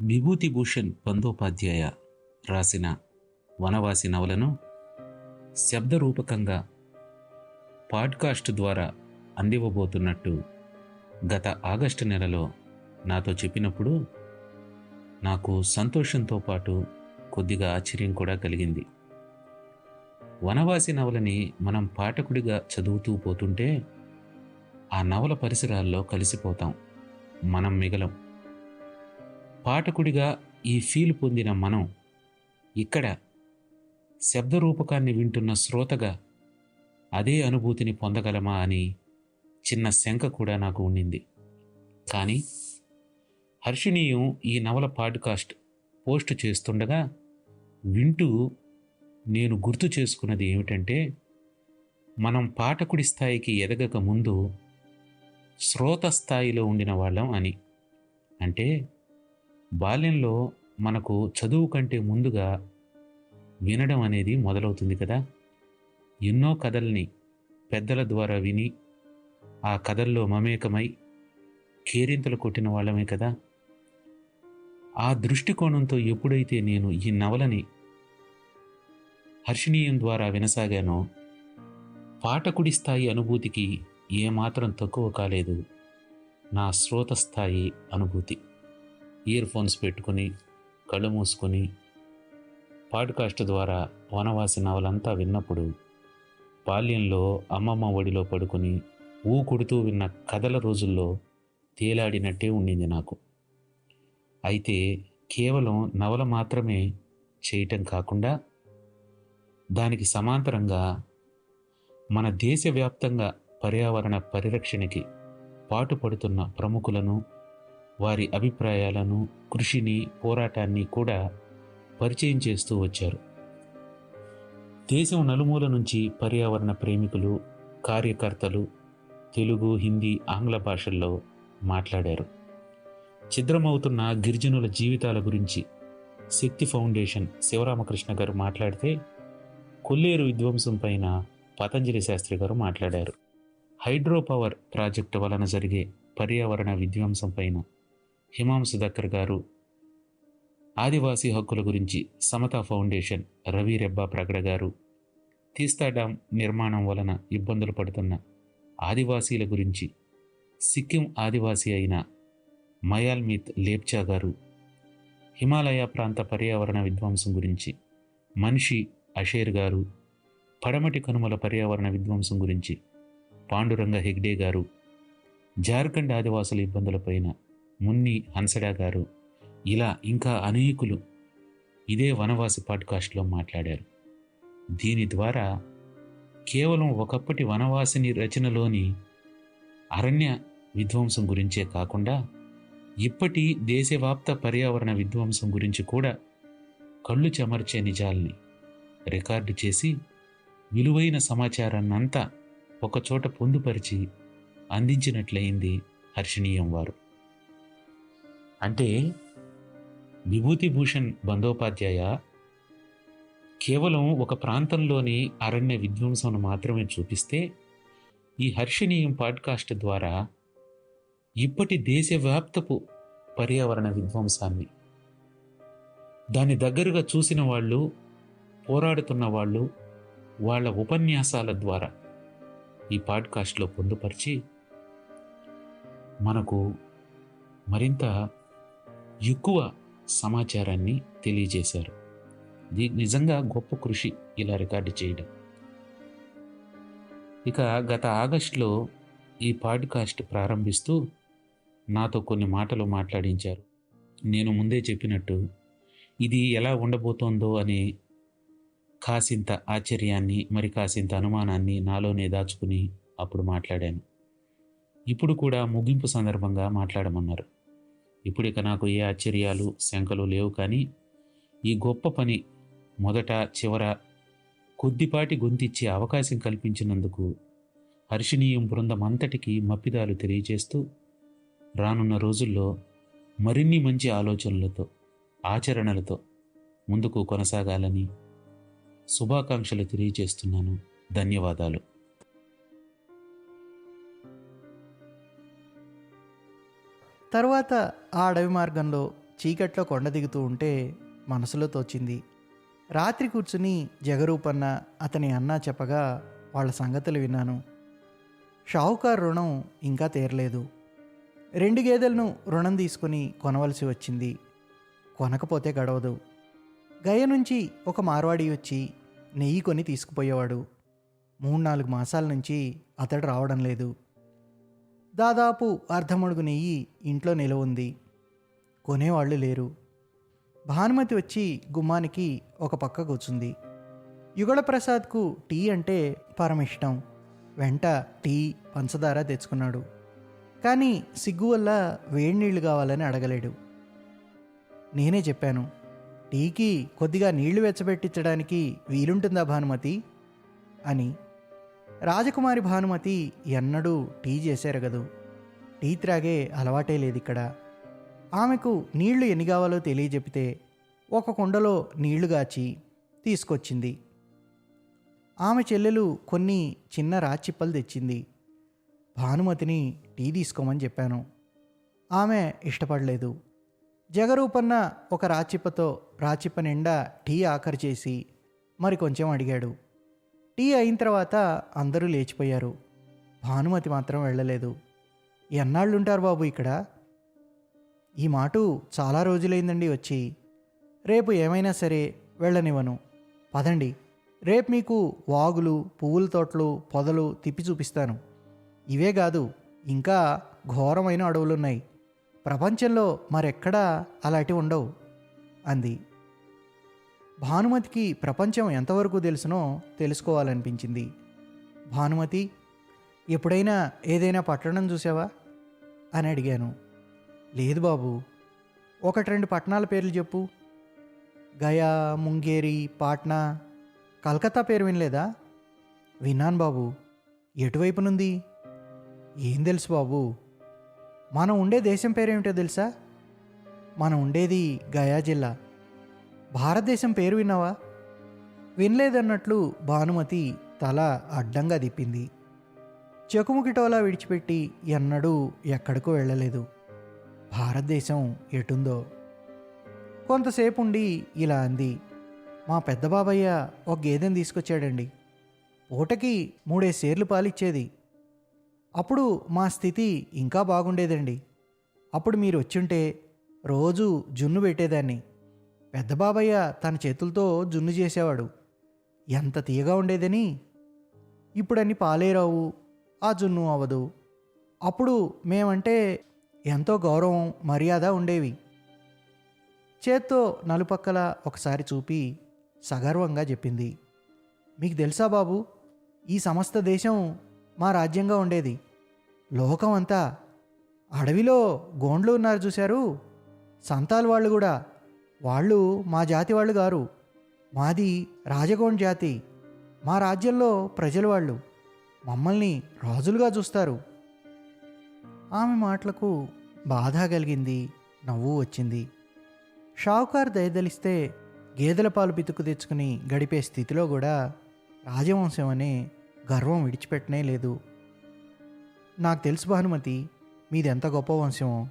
విభూతిభూషణ్ బందోపాధ్యాయ రాసిన వనవాసి నవలను శబ్దరూపకంగా పాడ్కాస్ట్ ద్వారా అందివ్వబోతున్నట్టు గత ఆగస్టు నెలలో నాతో చెప్పినప్పుడు నాకు సంతోషంతో పాటు కొద్దిగా ఆశ్చర్యం కూడా కలిగింది. వనవాసి నవలని మనం పాఠకుడిగా చదువుతూ పోతుంటే ఆ నవల పరిసరాల్లో కలిసిపోతాం. మనం మిగలం. పాఠకుడిగా ఈ ఫీల్ పొందిన మనం ఇక్కడ శబ్దరూపకాన్ని వింటున్న శ్రోతగా అదే అనుభూతిని పొందగలమా అని చిన్న శంక కూడా నాకు ఉండింది. కానీ హర్షిణీయం ఈ నవల పాడ్కాస్ట్ పోస్ట్ చేస్తుండగా వింటూ నేను గుర్తు చేసుకున్నది ఏమిటంటే మనం పాఠకుడి స్థాయికి ఎదగక ముందు శ్రోత స్థాయిలో ఉండిన వాళ్ళం అని. అంటే బాల్యంలో మనకు చదువు కంటే ముందుగా వినడం అనేది మొదలవుతుంది కదా. ఎన్నో కథల్ని పెద్దల ద్వారా విని ఆ కథల్లో మమేకమై కేరింతలు కొట్టిన వాళ్ళమే కదా. ఆ దృష్టికోణంతో ఎప్పుడైతే నేను ఈ నవలని హర్షణీయం ద్వారా వినసాగానో పాఠకుడి స్థాయి అనుభూతికి ఏమాత్రం తక్కువ కాలేదు. నా శ్రోత స్థాయి అనుభూతి. ఇయర్ ఫోన్స్ పెట్టుకుని కళ్ళు మూసుకొని పాడ్కాస్ట్ ద్వారా వనవాసి నవలంతా విన్నప్పుడు బాల్యంలో అమ్మమ్మ ఒడిలో పడుకుని ఊ కొడుతూ విన్న కథల రోజుల్లో తేలాడినట్టే ఉండింది నాకు. అయితే కేవలం నవల మాత్రమే చేయటం కాకుండా దానికి సమాంతరంగా మన దేశవ్యాప్తంగా పర్యావరణ పరిరక్షణకి పాటుపడుతున్న ప్రముఖులను వారి అభిప్రాయాలను కృషిని పోరాటాన్ని కూడా పరిచయం చేస్తూ వచ్చారు. దేశం నలుమూల నుంచి పర్యావరణ ప్రేమికులు కార్యకర్తలు తెలుగు హిందీ ఆంగ్ల భాషల్లో మాట్లాడారు. ఛిద్రమవుతున్న గిరిజనుల జీవితాల గురించి శక్తి ఫౌండేషన్ శివరామకృష్ణ గారు మాట్లాడితే కొల్లేరు విధ్వంసం పైన పతంజలి శాస్త్రి గారు మాట్లాడారు. హైడ్రో పవర్ ప్రాజెక్టు వలన జరిగే పర్యావరణ విధ్వంసం పైన హిమాంశు దక్కర్ గారు ఆదివాసీ హక్కుల గురించి సమతా ఫౌండేషన్ రవి రెబ్బా ప్రగడ గారు తీస్తా డ్యాం నిర్మాణం వలన ఇబ్బందులు పడుతున్న ఆదివాసీల గురించి సిక్కిం ఆదివాసీ అయిన మయాల్మిత్ లేప్చా గారు హిమాలయ ప్రాంత పర్యావరణ విధ్వంసం గురించి మనిషి అషేర్ గారు పడమటి కనుమల పర్యావరణ విధ్వంసం గురించి పాండురంగ హెగ్డే గారు జార్ఖండ్ ఆదివాసుల ఇబ్బందులపైన మున్ని హన్సడా గారు ఇలా ఇంకా అనేకులు ఇదే వనవాసి పాడ్కాస్ట్లో మాట్లాడారు. దీని ద్వారా కేవలం ఒకప్పటి వనవాసిని రచనలోని అరణ్య విధ్వంసం గురించే కాకుండా ఇప్పటి దేశవ్యాప్త పర్యావరణ విధ్వంసం గురించి కూడా కళ్ళు చెమర్చే నిజాల్ని రికార్డు చేసి విలువైన సమాచారాన్నంతా ఒకచోట పొందుపరిచి అందించినట్లయింది హర్షణీయం వారు. అంటే విభూతిభూషణ్ బందోపాధ్యాయ కేవలం ఒక ప్రాంతంలోని అరణ్య విధ్వంసం మాత్రమే చూపిస్తే ఈ హర్షణీయం పాడ్కాస్ట్ ద్వారా ఇప్పటి దేశవ్యాప్తపు పర్యావరణ విధ్వంసాన్ని దాని దగ్గరగా చూసిన వాళ్ళు పోరాడుతున్న వాళ్ళు వాళ్ళ ఉపన్యాసాల ద్వారా ఈ పాడ్కాస్ట్లో పొందుపరిచి మనకు మరింత ఎక్కువ సమాచారాన్ని తెలియజేశారు. దీ నిజంగా గొప్ప కృషి ఇలా రికార్డు చేయడం. ఇక గత ఆగస్టులో ఈ పాడ్కాస్ట్ ప్రారంభిస్తూ నాతో కొన్ని మాటలు మాట్లాడించారు. నేను ముందే చెప్పినట్టు ఇది ఎలా ఉండబోతోందో అని కాసింత ఆశ్చర్యాన్ని మరి కాసింత అనుమానాన్ని నాలోనే దాచుకుని అప్పుడు మాట్లాడాను. ఇప్పుడు కూడా ముగింపు సందర్భంగా మాట్లాడమన్నారు. ఇప్పుడు ఇక నాకు ఏ ఆశ్చర్యాలు శంకలు లేవు కానీ ఈ గొప్ప పని మొదట చివర కొద్దిపాటి గొంతిచ్చే అవకాశం కల్పించినందుకు హర్షణీయం బృందం అంతటికీ మప్పిదాలు తెలియజేస్తూ రానున్న రోజుల్లో మరిన్ని మంచి ఆలోచనలతో ఆచరణలతో ముందుకు కొనసాగాలని శుభాకాంక్షలు తెలియజేస్తున్నాను. ధన్యవాదాలు. తర్వాత ఆ అడవి మార్గంలో చీకట్లో కొండ దిగుతూ ఉంటే మనసులో తోచింది. రాత్రి కూర్చుని జగరూపన్న అతని అన్న చెప్పగా వాళ్ళ సంగతులు విన్నాను. షావుకారు రుణం ఇంకా తీరలేదు. రెండు గేదెలను రుణం తీసుకుని కొనవలసి వచ్చింది. కొనకపోతే గడవదు. గయ నుంచి ఒక మార్వాడి వచ్చి నెయ్యి కొని తీసుకుపోయేవాడు. మూడు నాలుగు మాసాల నుంచి అతడు రావడం లేదు. దాదాపు అర్ధమడుగు నెయ్యి ఇంట్లో నిలవ ఉంది. కొనేవాళ్ళు లేరు. భానుమతి వచ్చి గుమ్మానికి ఒక పక్క కూర్చుంది. యుగళప్రసాద్కు టీ అంటే పరమిష్టం. వెంట టీ పంచదార తెచ్చుకున్నాడు. కానీ సిగ్గు వల్ల వేడి నీళ్ళు కావాలని అడగలేడు. నేనే చెప్పాను టీకి కొద్దిగా నీళ్ళు వెచ్చబెట్టించడానికి వీలుంటుందా భానుమతి? అని. రాజకుమారి భానుమతి ఎన్నడూ టీ చేశారగదు టీ త్రాగే అలవాటే లేదు ఇక్కడ. ఆమెకు నీళ్ళు ఎన్ని కావాలో తెలియజెపితే ఒక కుండలో నీళ్ళు గాచి తీసుకొచ్చింది. ఆమె చెల్లెలు కొన్ని చిన్న రాచిప్పలు తెచ్చింది. భానుమతిని టీ తీసుకోమని చెప్పాను. ఆమె ఇష్టపడలేదు. జగరూపన్న ఒక రాచిప్పతో రాచిప్ప నిండా టీ ఆఖరి చేసి మరి కొంచెం అడిగాడు. టీ అయిన తర్వాత అందరూ లేచిపోయారు. భానుమతి మాత్రం వెళ్ళలేదు. ఎన్నాళ్ళుంటారు బాబు ఇక్కడ? ఈ మాట చాలా రోజులైందండి వచ్చి. రేపు ఏమైనా సరే వెళ్ళనివ్వను. పదండి. రేపు మీకు వాగులు పువ్వుల తోటలు పొదలు తిప్పి చూపిస్తాను. ఇవే కాదు ఇంకా ఘోరమైన అడవులున్నాయి. ప్రపంచంలో మరెక్కడా అలాంటివి ఉండవు అంది. భానుమతికి ప్రపంచం ఎంతవరకు తెలుసునో తెలుసుకోవాలనిపించింది. భానుమతి ఎప్పుడైనా ఏదైనా పట్టణం చూసావా? అని అడిగాను. లేదు బాబు ఒకటి రెండు పట్టణాల పేర్లు చెప్పు. గయా ముంగేరి పాట్నా కలకత్తా పేరు వినలేదా? విన్నాను బాబు. ఎటువైపు నుంది? ఏం తెలుసు బాబు. మనం ఉండే దేశం పేరేమిటో తెలుసా? మనం ఉండేది గయా జిల్లా. భారతదేశం పేరు విన్నావా? వినలేదన్నట్లు భానుమతి తల అడ్డంగా తిప్పింది. చెకుముకిటోలా విడిచిపెట్టి ఎన్నడూ ఎక్కడికో వెళ్ళలేదు. భారతదేశం ఎటుందో. కొంతసేపు ఉండి ఇలా అంది. మా పెద్ద బాబయ్య ఒక గేదెని తీసుకొచ్చాడండి. పూటకి మూడే సేర్లు పాలిచ్చేది. అప్పుడు మా స్థితి ఇంకా బాగుండేదండి. అప్పుడు మీరు వచ్చుంటే రోజు జున్ను పెట్టేదాన్ని. పెద్ద బాబయ్య తన చేతులతో జున్ను చేసేవాడు. ఎంత తీయగా ఉండేదని? ఇప్పుడన్ని పాలేరావు ఆ జున్ను అవ్వదు. అప్పుడు మేమంటే ఎంతో గౌరవం మర్యాద ఉండేవి. చేత్తో నలుపక్కల ఒకసారి చూపి సగర్వంగా చెప్పింది. మీకు తెలుసా బాబు ఈ సమస్త దేశం మా రాజ్యంగా ఉండేది. లోకం అంతా అడవిలో గోండ్లు ఉన్నారు చూశారు. సంతాల్ వాళ్ళు కూడా వాళ్ళు మా జాతి వాళ్ళు గారు. మాది రాజగోండ్ జాతి. మా రాజ్యంలో ప్రజలు వాళ్ళు. మమ్మల్ని రాజులుగా చూస్తారు. ఆమె మాటలకు బాధ కలిగింది నవ్వు వచ్చింది. షావుకార్ దయదలిస్తే గేదెల పాలు పితుకు తెచ్చుకుని గడిపే స్థితిలో కూడా రాజవంశం అనే గర్వం విడిచిపెట్టనే లేదు. నాకు తెలుసు భానుమతి మీది ఎంత గొప్ప వంశమో.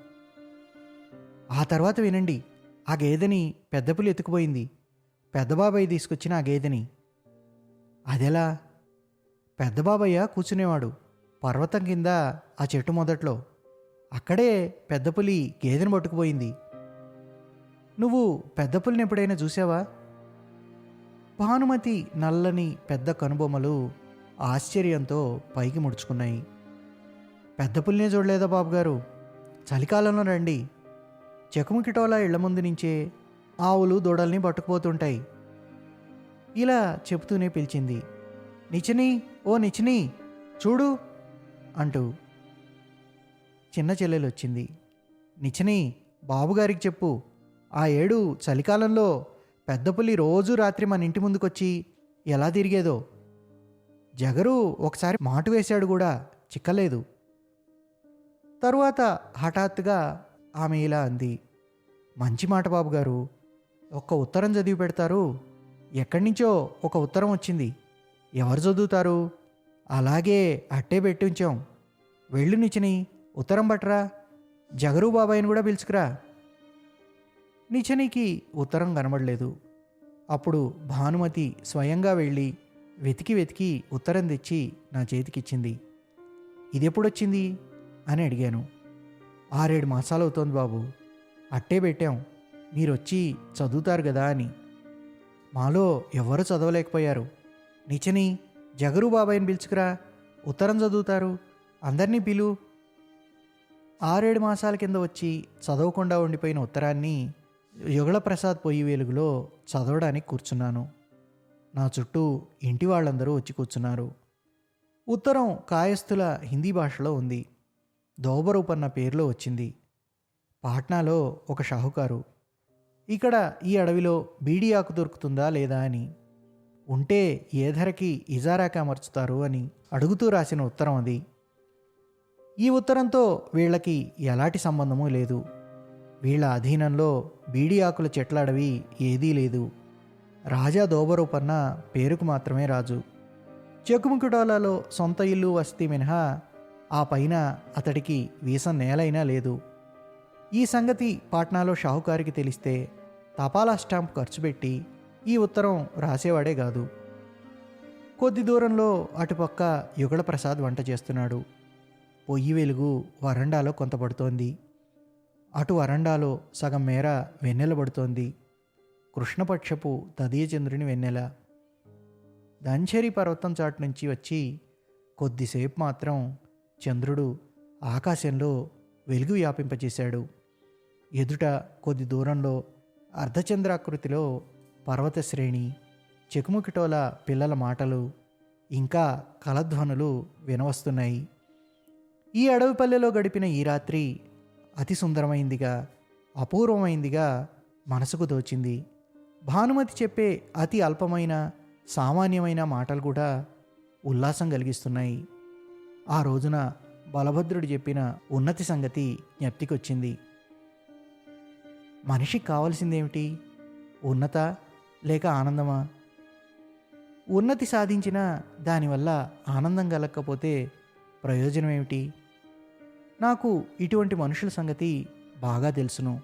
ఆ తర్వాత వినండి. ఆ గేదెని పెద్ద పులి ఎత్తుకుపోయింది. పెద్ద బాబాయ్ తీసుకొచ్చిన ఆ గేదెని. అదెలా? పెద్ద బాబయ్య కూర్చునేవాడు. పర్వతం కింద ఆ చెట్టు మొదట్లో. అక్కడే పెద్ద పులి గేదెను పట్టుకుపోయింది. నువ్వు పెద్ద పులిని ఎప్పుడైనా చూసావా భానుమతి నల్లని పెద్ద కనుబొమ్మలు ఆశ్చర్యంతో పైకి ముడుచుకున్నాయి. పెద్ద పులినే చూడలేదా బాబుగారు? చలికాలంలో రండి. చెకుముకిటోలా ఇళ్ళ ముందు నుంచే ఆవులు దూడల్ని పట్టుకుపోతుంటాయి. ఇలా చెబుతూనే పిలిచింది. నిచిని ఓ నిచిని చూడు అంటూ చిన్న చెల్లెలు వచ్చింది నిచిని బాబుగారికి చెప్పు. ఆ ఏడు చలికాలంలో పెద్ద పులి రోజు రాత్రి మన ఇంటి ముందుకొచ్చి ఎలా తిరిగేదో. జగరు ఒకసారి మాటు వేశాడు కూడా చిక్కలేదు. తరువాత హఠాత్తుగా ఆమె ఇలా అంది మంచి మాట బాబు గారు. ఒక్క ఉత్తరం చదివి పెడతారు. ఎక్కడి నుంచో ఒక ఉత్తరం వచ్చింది. ఎవరు చదువుతారు? అలాగే అట్టే పెట్టి ఉంచాం వెళ్ళు నిచ్చిని ఉత్తరం బట్రా జగరు బాబాయిని కూడా పిలుచుకురా. నిచనికి ఉత్తరం కనబడలేదు. అప్పుడు భానుమతి స్వయంగా వెళ్ళి వెతికి వెతికి ఉత్తరం తెచ్చి నా చేతికిచ్చింది. ఇదెప్పుడొచ్చింది అని అడిగాను. ఆరేడు మాసాలు అవుతోంది బాబు. అట్టే పెట్టాం. మీరు వచ్చి చదువుతారు కదా అని. మాలో ఎవరు చదవలేకపోయారు. నిచని జగరు బాబాయ్ని పిలుచుకురా. ఉత్తరం చదువుతారు. అందరినీ పిలు. ఆరేడు మాసాల కింద వచ్చి చదవకుండా ఉండిపోయిన ఉత్తరాన్ని యుగళప్రసాద్ పొయ్యి వెలుగులో చదవడానికి కూర్చున్నాను. నా చుట్టూ ఇంటి వాళ్ళందరూ వచ్చి కూర్చున్నారు. ఉత్తరం కాయస్థుల హిందీ భాషలో ఉంది. దోబరూపన్న పేరులో వచ్చింది. పాట్నాలో ఒక షాహుకారు ఇక్కడ ఈ అడవిలో బీడీ ఆకు దొరుకుతుందా లేదా అని ఉంటే ఏ ధరకి ఇజారాకి అమర్చుతారు అని అడుగుతూ రాసిన ఉత్తరం అది. ఈ ఉత్తరంతో వీళ్ళకి ఎలాంటి సంబంధమూ లేదు. వీళ్ళ అధీనంలో బీడి ఆకుల చెట్ల అడవి ఏదీ లేదు. రాజా దోబరూపన్న పేరుకు మాత్రమే రాజు. చెక్కుముకుడాలలో సొంత ఇల్లు వసతి మినహా ఆ పైన అతడికి వీసం నేలైనా లేదు. ఈ సంగతి పాట్నాలో షాహుకారికి తెలిస్తే తపాలా స్టాంప్ ఖర్చు పెట్టి ఈ ఉత్తరం రాసేవాడే కాదు. కొద్ది దూరంలో అటుపక్క యుగళ ప్రసాద్ వంట చేస్తున్నాడు. పొయ్యి వెలుగు వరండాలో కొంత పడుతోంది. అటు వరండాలో సగం మేర వెన్నెల పడుతోంది. కృష్ణపక్షపు తదీయచంద్రుని వెన్నెల. దంచేరి పర్వతం చాటు నుంచి వచ్చి కొద్దిసేపు మాత్రం చంద్రుడు ఆకాశంలో వెలుగు వ్యాపింపజేశాడు. ఎదుట కొద్ది దూరంలో అర్ధచంద్రాకృతిలో పర్వత శ్రేణి చెకుముకిటోల పిల్లల మాటలు ఇంకా కలధ్వనులు వినవస్తున్నాయి. ఈ అడవిపల్లెలో గడిపిన ఈ రాత్రి అతి సుందరమైందిగా అపూర్వమైందిగా మనసుకు దోచింది భానుమతి చెప్పే అతి అల్పమైన సామాన్యమైన మాటలు కూడా ఉల్లాసం కలిగిస్తున్నాయి. ఆ రోజున బలభద్రుడు చెప్పిన ఉన్నతి సంగతి జ్ఞప్తికొచ్చింది. మనిషికి కావలసిందేమిటి? ఉన్నత లేక ఆనందమా? ఉన్నతి సాధించిన దానివల్ల ఆనందం కలగకపోతే ప్రయోజనం ఏమిటి నాకు ఇటువంటి మనుషుల సంగతి బాగా తెలుసును.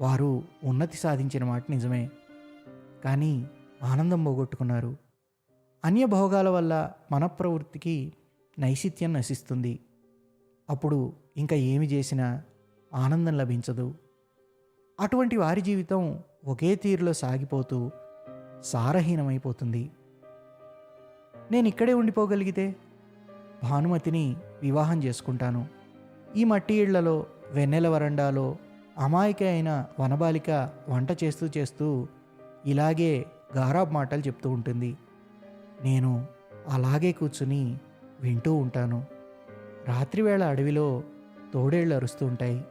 వారు ఉన్నతి సాధించిన మాట నిజమే. కానీ ఆనందం పోగొట్టుకున్నారు. అన్య భోగాల వల్ల మనప్రవృత్తికి నైసిత్యం నశిస్తుంది. అప్పుడు ఇంకా ఏమి చేసినా ఆనందం లభించదు. అటువంటి వారి జీవితం ఒకే తీరులో సాగిపోతూ సారహీనమైపోతుంది. నేను ఇక్కడే ఉండిపోగలిగితే భానుమతిని వివాహం చేసుకుంటాను. ఈ మట్టి ఇళ్ళలో వెన్నెల వరండాలో అమాయక అయిన వనబాలిక వంట చేస్తూ చేస్తూ ఇలాగే గారాబ్ మాటలు చెప్తూ ఉంటుంది. నేను అలాగే కూర్చుని వింటూ ఉంటాను. రాత్రివేళ అడవిలో తోడేళ్ళు అరుస్తూ ఉంటాయి.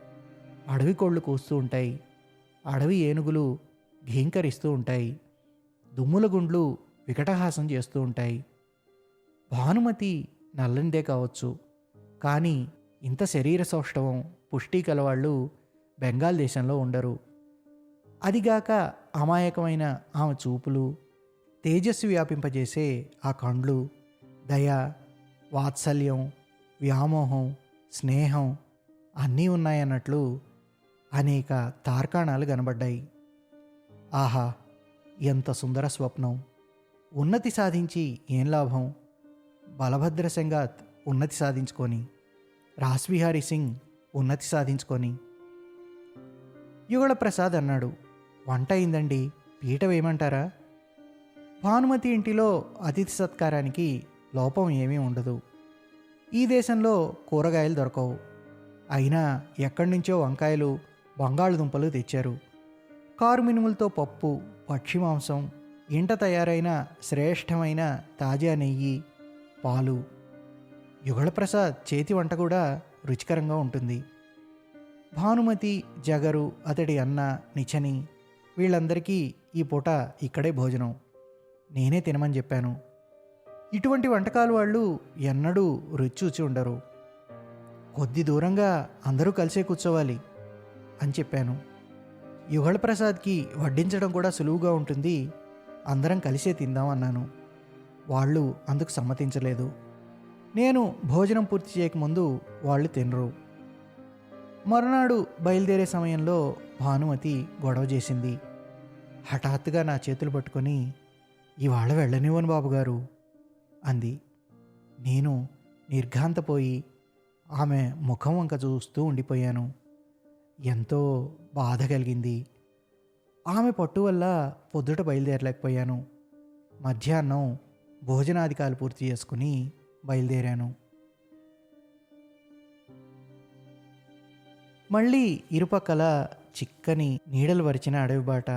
అడవి కోళ్ళు కూస్తూ ఉంటాయి. అడవి ఏనుగులు ఘీంకరిస్తూ ఉంటాయి. దుమ్ముల గుండ్లు వికటహాసం చేస్తూ ఉంటాయి. భానుమతి నల్లందే కావచ్చు. కానీ ఇంత శరీర సౌష్ఠవం పుష్టి కలవాళ్ళు బెంగాల్ దేశంలో ఉండరు. అదిగాక అమాయకమైన ఆమె చూపులు తేజస్సు వ్యాపింపజేసే ఆ కండ్లు దయ వాత్సల్యం వ్యామోహం స్నేహం అన్నీ ఉన్నాయన్నట్లు అనేక తార్కాణాలు కనబడ్డాయి. ఆహా ఎంత సుందర స్వప్నం. ఉన్నతి సాధించి ఏం లాభం? బలభద్ర సంగాత్ ఉన్నతి సాధించుకొని రాస్బిహారీ సింగ్ ఉన్నతి సాధించుకొని. యుగళ ప్రసాద్ అన్నాడు వంట అయిందండి పీట వేయమంటారా? భానుమతి ఇంటిలో అతిథి సత్కారానికి లోపం ఏమీ ఉండదు. ఈ దేశంలో కూరగాయలు దొరకవు. అయినా ఎక్కడి నుంచో వంకాయలు బంగాళదుంపలు తెచ్చారు. కారు మినుములతో పప్పు పక్షి మాంసం ఇంట తయారైన శ్రేష్టమైన తాజా నెయ్యి పాలు. యుగళప్రసాద్ చేతి వంట కూడా రుచికరంగా ఉంటుంది. భానుమతి జగరు అతడి అన్న నిచని వీళ్ళందరికీ ఈ పూట ఇక్కడే భోజనం. నేనే తినమని చెప్పాను. ఇటువంటి వంటకాలు వాళ్ళు ఎన్నడూ రుచి చూచి ఉండరు. కొద్ది దూరంగా అందరూ కలిసే కూర్చోవాలి అని చెప్పాను. యుగళ ప్రసాద్కి వడ్డించడం కూడా సులువుగా ఉంటుంది. అందరం కలిసే తిందామన్నాను వాళ్ళు అందుకు సమ్మతించలేదు. నేను భోజనం పూర్తి చేయకముందు వాళ్ళు తినరు. మరునాడు బయలుదేరే సమయంలో భానుమతి గొడవ చేసింది. హఠాత్తుగా నా చేతులు పట్టుకొని ఇవాళ వెళ్ళనివ్వను బాబుగారు. అంది. నేను నిర్ఘాంతపోయి ఆమె ముఖం వంక చూస్తూ ఉండిపోయాను. ఎంతో బాధ కలిగింది. ఆమె పట్టు వల్ల పొద్దుట బయలుదేరలేకపోయాను. మధ్యాహ్నం భోజనాధికాలు పూర్తి చేసుకుని బయలుదేరాను. మళ్ళీ ఇరుపక్కల చిక్కని నీడలు వరిచిన అడవి బాట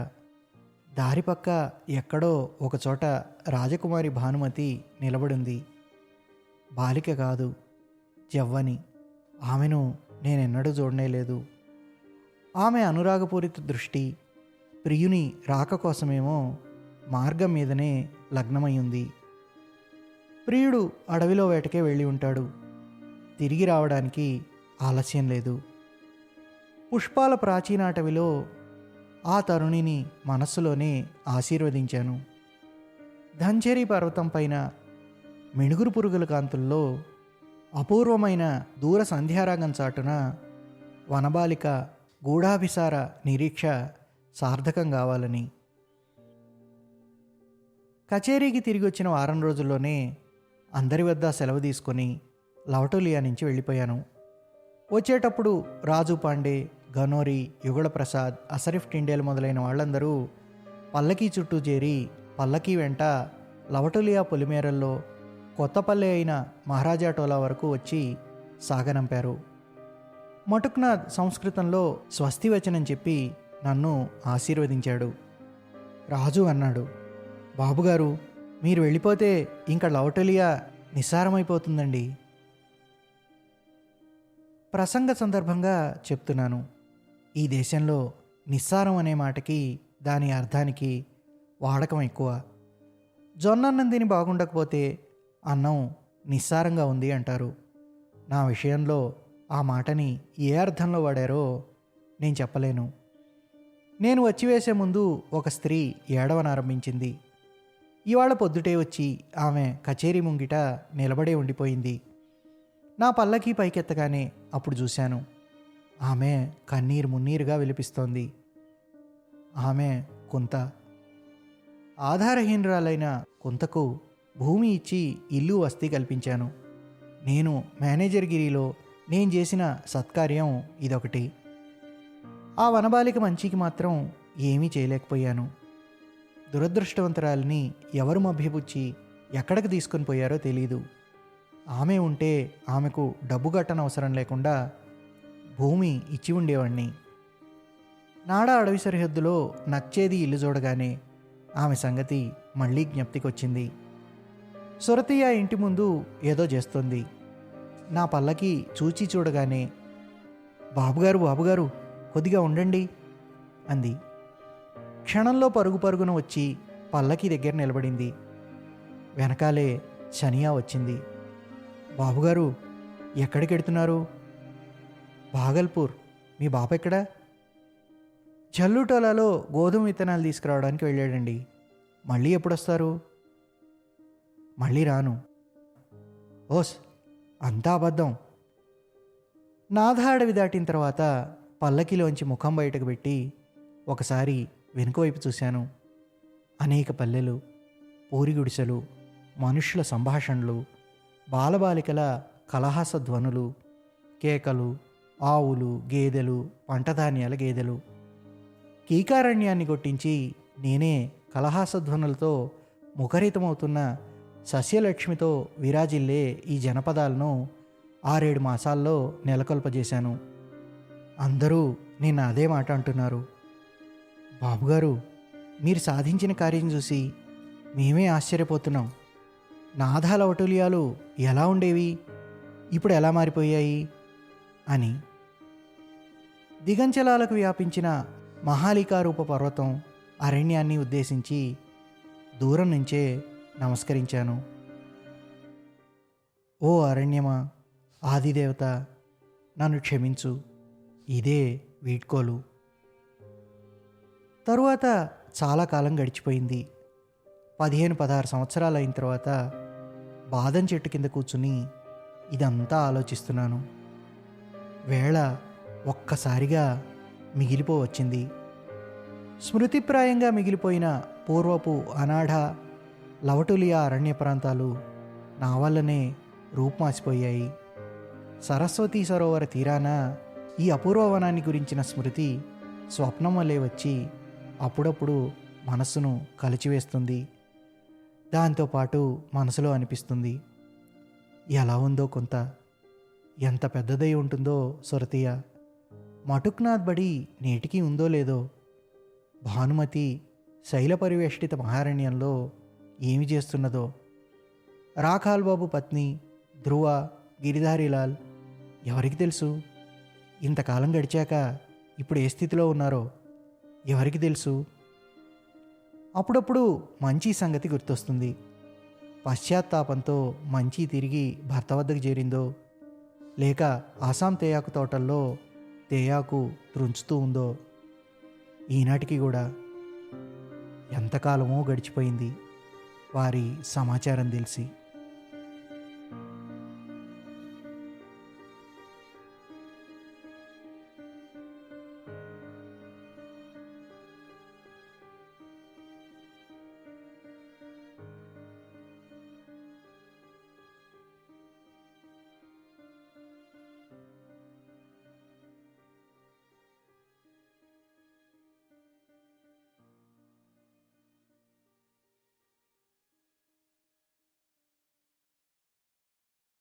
దారి పక్క ఎక్కడో ఒకచోట రాజకుమారి భానుమతి నిలబడింది. బాలిక కాదు జవ్వని. ఆమెను నేనెన్నడూ చూడనే లేదు. ఆమె అనురాగపూరిత దృష్టి ప్రియుని రాక కోసమేమో మార్గం మీదనే లగ్నమై ప్రియుడు అడవిలో వేటకే వెళ్ళి ఉంటాడు. తిరిగి రావడానికి ఆలస్యం లేదు. పుష్పాల ప్రాచీన అటవిలో ఆ తరుణిని మనస్సులోనే ఆశీర్వదించాను. ధంచేరి పర్వతం పైన మిణుగురు పురుగుల కాంతుల్లో అపూర్వమైన దూర సంధ్యారాగం చాటున వనబాలిక గూఢాభిసార నిరీక్ష సార్థకం కావాలని. కచేరీకి తిరిగి వచ్చిన వారం రోజుల్లోనే అందరి వద్ద సెలవు తీసుకొని లవటోలియా నుంచి వెళ్ళిపోయాను. వచ్చేటప్పుడు రాజు పాండే గనోరి యుగళప్రసాద్ అసరిఫ్ టిండేల్ మొదలైన వాళ్ళందరూ పల్లకీ చుట్టూ చేరి పల్లకీ వెంట లవటోలియా పొలిమేరల్లో కొత్తపల్లె అయిన మహారాజా టోలా వరకు వచ్చి సాగనంపారు. మటుక్నాథ్ సంస్కృతంలో స్వస్తి వచనం చెప్పి నన్ను ఆశీర్వదించాడు. రాజు అన్నాడు బాబుగారు మీరు వెళ్ళిపోతే ఇంకా లవటోలియా నిస్సారమైపోతుందండి. ప్రసంగ సందర్భంగా చెప్తున్నాను. ఈ దేశంలో నిస్సారం అనే మాటకి దాని అర్థానికి వాడకం ఎక్కువ. జొన్నన్నం తిని బాగుండకపోతే అన్నం నిస్సారంగా ఉంది అంటారు. నా విషయంలో ఆ మాటని ఏ అర్థంలో వాడారో నేను చెప్పలేను. నేను వచ్చి వేసే ముందు ఒక స్త్రీ ఏడవనారంభించింది ఇవాళ పొద్దుటే వచ్చి ఆమె కచేరీ ముంగిట నిలబడే ఉండిపోయింది. నా పల్లకి పైకెత్తగానే అప్పుడు చూశాను. ఆమె కన్నీరు మున్నీరుగా విలిపిస్తోంది. ఆమె కుంత ఆధారహీనరాలైన కుంతకు భూమి ఇచ్చి ఇల్లు వస్తీ కల్పించాను. నేను మేనేజర్ గిరిలో నేను చేసిన సత్కార్యం ఇదొకటి. ఆ వనబాలిక మంచికి మాత్రం ఏమీ చేయలేకపోయాను. దురదృష్టవంతరాలని ఎవరు మభ్యపుచ్చి ఎక్కడికి తీసుకొని పోయారో తెలీదు. ఆమె ఉంటే ఆమెకు డబ్బు కట్టనవసరం లేకుండా భూమి ఇచ్చి ఉండేవాణ్ణి. నాడా అడవి సరిహద్దులో నచ్చేది ఇల్లు చూడగానే ఆమె సంగతి మళ్ళీ జ్ఞప్తికొచ్చింది. సురతయ్య ఇంటి ముందు ఏదో చేస్తుంది. నా పల్లకి చూచి చూడగానే బాబుగారు బాబుగారు కొద్దిగా ఉండండి అంది. క్షణంలో పరుగు పరుగున వచ్చి పల్లకి దగ్గర నిలబడింది. వెనకాలే శనియా వచ్చింది. బాబుగారు ఎక్కడికెడుతున్నారు? భాగల్పూర్ మీ బాప ఎక్కడా? జల్లుటోలాలో గోధుమ విత్తనాలు తీసుకురావడానికి వెళ్ళాడండి. మళ్ళీ ఎప్పుడొస్తారు? మళ్ళీ రాను. ఓస్ అంతా అబద్ధం. నాథ అడవి దాటిన తర్వాత పల్లకిలోంచి ముఖం బయటకు పెట్టి ఒకసారి వెనుక వైపు చూశాను. అనేక పల్లెలు పూరి గుడిసెలు మనుషుల సంభాషణలు బాలబాలికల కలహాస ధ్వనులు కేకలు ఆవులు గేదెలు పంటధాన్యాల గేదెలు. కీకారణ్యాన్ని కొట్టించి నేనే కలహాసధ్వనులతో ముఖరితమవుతున్న సస్యలక్ష్మితో విరాజిల్లే ఈ జనపదాలను ఆరేడు మాసాల్లో నెలకొల్పజేశాను. అందరూ నేను అదే మాట అంటున్నారు. బాబుగారు మీరు సాధించిన కార్యం చూసి మేమే ఆశ్చర్యపోతున్నాం. నాదాల వటులియాలు ఎలా ఉండేవి? ఇప్పుడు ఎలా మారిపోయాయి? అని దిగంచలాలకు వ్యాపించిన మహాలికారూప పర్వతం అరణ్యాన్ని ఉద్దేశించి దూరం నుంచే నమస్కరించాను. ఓ అరణ్యమా ఆదిదేవత నన్ను క్షమించు. ఇదే వీడ్కోలు. తరువాత చాలా కాలం గడిచిపోయింది. పదిహేను పదహారు సంవత్సరాలు అయిన తర్వాత బాదం చెట్టు కింద కూర్చుని ఇదంతా ఆలోచిస్తున్నాను. వేళ ఒక్కసారిగా మిగిలిపోవచ్చింది. స్మృతిప్రాయంగా మిగిలిపోయిన పూర్వపు అనాఢ లవటులియా అరణ్య ప్రాంతాలు నా వల్లనే రూపుమాసిపోయాయి. సరస్వతీ సరోవర తీరాన ఈ అపూర్వ వనాన్ని గురించిన స్మృతి స్వప్నం వల్లే వచ్చి అప్పుడప్పుడు మనస్సును కలిచివేస్తుంది. దాంతోపాటు మనసులో అనిపిస్తుంది ఎలా ఉందో కొంత ఎంత పెద్దదై ఉంటుందో సురతీయ మటుక్నాథ్ బడి నేటికీ ఉందో లేదో భానుమతి శైల పరివేష్టిత మహారణ్యంలో ఏమి చేస్తున్నదో. రాఖాల్ బాబు పత్ని ధ్రువ గిరిధారీలాల్ ఎవరికి తెలుసు? ఇంతకాలం గడిచాక ఇప్పుడు ఏ స్థితిలో ఉన్నారో ఎవరికి తెలుసు? అప్పుడప్పుడు మంచి సంగతి గుర్తొస్తుంది. పశ్చాత్తాపంతో మంచి తిరిగి భర్త వద్దకు చేరిందో లేక ఆసాం తేయాకు తోటల్లో తేయాకు త్రుంచుతూ ఉందో ఈనాటికి కూడా ఎంతకాలమో గడిచిపోయింది వారి సమాచారం తెలిసి.